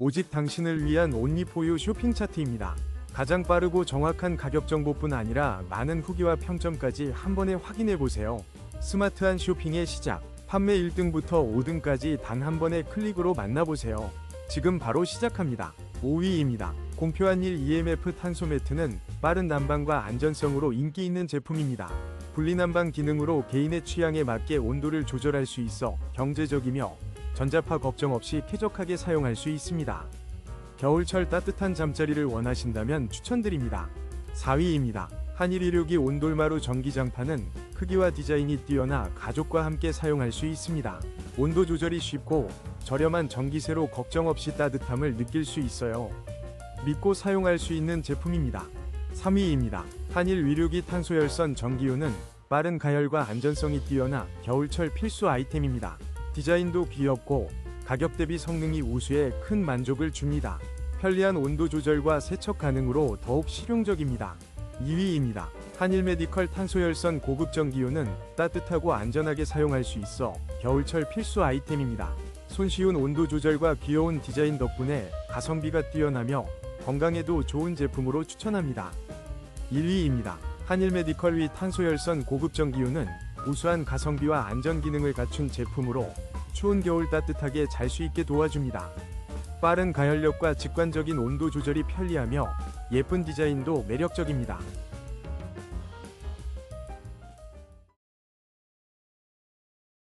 오직 당신을 위한 온리포유 쇼핑 차트입니다. 가장 빠르고 정확한 가격 정보뿐 아니라 많은 후기와 평점까지 한 번에 확인해 보세요. 스마트한 쇼핑의 시작. 판매 1등부터 5등까지 단 한 번의 클릭으로 만나보세요. 지금 바로 시작합니다. 5위입니다. 공표한 1 EMF 탄소 매트는 빠른 난방과 안전성으로 인기 있는 제품입니다. 분리난방 기능으로 개인의 취향에 맞게 온도를 조절할 수 있어 경제적이며 전자파 걱정 없이 쾌적하게 사용할 수 있습니다. 겨울철 따뜻한 잠자리를 원하신다면 추천드립니다. 4위입니다. 한일 162 온돌마루 전기장판은 크기와 디자인이 뛰어나 가족과 함께 사용할 수 있습니다. 온도 조절이 쉽고 저렴한 전기세로 걱정 없이 따뜻함을 느낄 수 있어요. 믿고 사용할 수 있는 제품입니다. 3위입니다. 한일 위류기 탄소열선 전기요는 빠른 가열과 안전성이 뛰어나 겨울철 필수 아이템입니다. 디자인도 귀엽고 가격 대비 성능이 우수해 큰 만족을 줍니다. 편리한 온도 조절과 세척 가능으로 더욱 실용적입니다. 2위입니다. 한일 메디컬 탄소열선 고급 전기요는 따뜻하고 안전하게 사용할 수 있어 겨울철 필수 아이템입니다. 손쉬운 온도 조절과 귀여운 디자인 덕분에 가성비가 뛰어나며 건강에도 좋은 제품으로 추천합니다. 1위입니다. 한일 메디컬 위 탄소열선 고급 전기요는 우수한 가성비와 안전 기능을 갖춘 제품으로 추운 겨울 따뜻하게 잘 수 있게 도와줍니다. 빠른 가열력과 직관적인 온도 조절이 편리하며 예쁜 디자인도 매력적입니다.